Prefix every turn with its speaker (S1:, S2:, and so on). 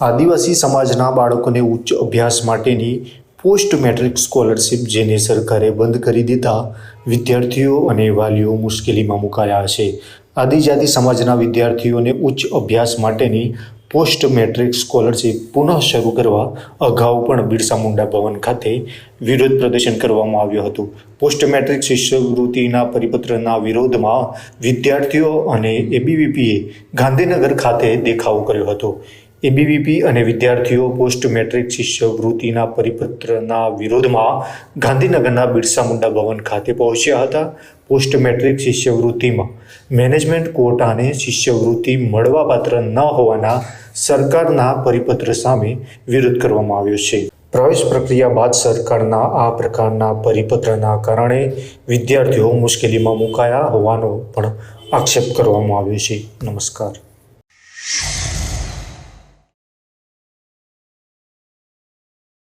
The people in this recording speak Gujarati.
S1: આદિવાસી સમાજના બાળકોને ઉચ્ચ અભ્યાસ માટેની પોસ્ટ મેટ્રિક સ્કોલરશીપ જેને સરકારે બંધ કરી દીધા, વિદ્યાર્થીઓ અને વાલીઓ મુશ્કેલીમાં મુકાયા છે. આદિજાતિ સમાજના વિદ્યાર્થીઓને ઉચ્ચ અભ્યાસ માટેની પોસ્ટ મેટ્રિક સ્કોલરશીપ પુનઃ શરૂ કરવા અગાઉ પણ બિરસા મુંડા ભવન ખાતે વિરોધ પ્રદર્શન કરવામાં આવ્યું હતું. પોસ્ટ મેટ્રિક શિષ્યવૃત્તિના પરિપત્રના વિરોધમાં વિદ્યાર્થીઓ અને એબીવીપીએ ગાંધીનગર ખાતે દેખાવો કર્યો હતો. એબીવીપી અને વિદ્યાર્થીઓ પોસ્ટ મેટ્રિક શિષ્યવૃત્તિના પરિપત્રના વિરોધમાં ગાંધીનગરના બિરસા મુંડા ભવન ખાતે પહોંચ્યા હતા. પોસ્ટ મેટ્રિક શિષ્યવૃત્તિમાં મેનેજમેન્ટ કોટાને શિષ્યવૃત્તિ મળવાપાત્ર ન હોવાના સરકારના પરિપત્ર સામે વિરોધ કરવામાં આવ્યો છે. પ્રવેશ પ્રક્રિયા બાદ સરકારના આ પ્રકારના પરિપત્રના કારણે વિદ્યાર્થીઓ મુશ્કેલીમાં મુકાયા હોવાનો પણ આક્ષેપ કરવામાં આવ્યો છે. નમસ્કાર.